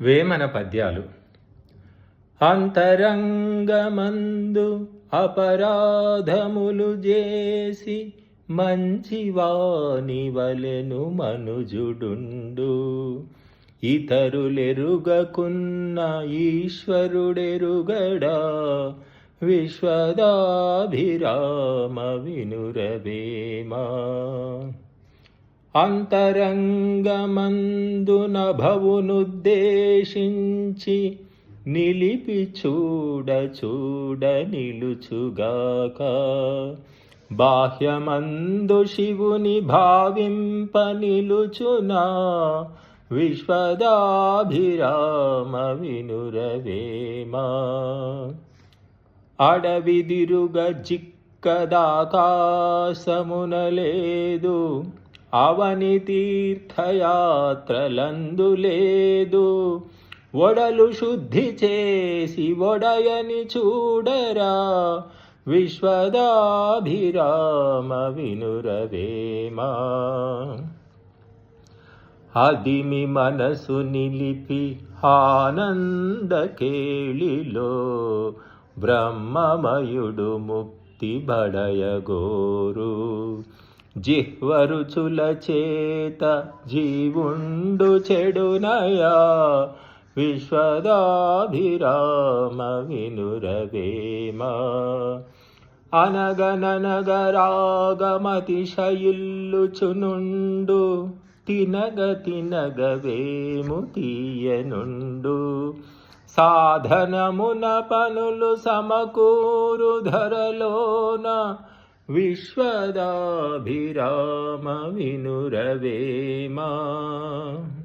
వేమన పద్యాలు. అంతరంగమందు అపరాధములు చేసి మంచివాని వలెను మనుజుడుండు. ఇతరులెరుగకున్న ఈశ్వరుడెరుగడా విశ్వదాభిరామ వినురవేమా. అంతరంగమందున భవునుద్దేశించి నిలిపి చూడ చూడ నిలుచుగాక. బాహ్యమందు శివుని భావింప నిలుచునా విశ్వదాభిరామ వినురవేమా. అడవిదిరుగ జిక్కదాకాశమున లేదు అవని తీర్థయాత్రలందు లేదు ఒడలు శుద్ధి చేసి ఒడయని చూడరా. విశ్వదాభిరామ వినురవేమా. అదిమి మనసు నిలిపి ఆనంద కేళిలో బ్రహ్మమయుడు ముక్తి బడయగోరు. జిహ్వరుచుల చేత జీవుండు చెడునయా విశ్వదాభిరామ వినురవేమా అనగననగరాగమతిశయిల్లుచునుండు తినగ తినగవేము తీయనుండు. సాధనమున పనులు సమకూరు ధరలోన विश्वदाभिरामविनुरवेमा।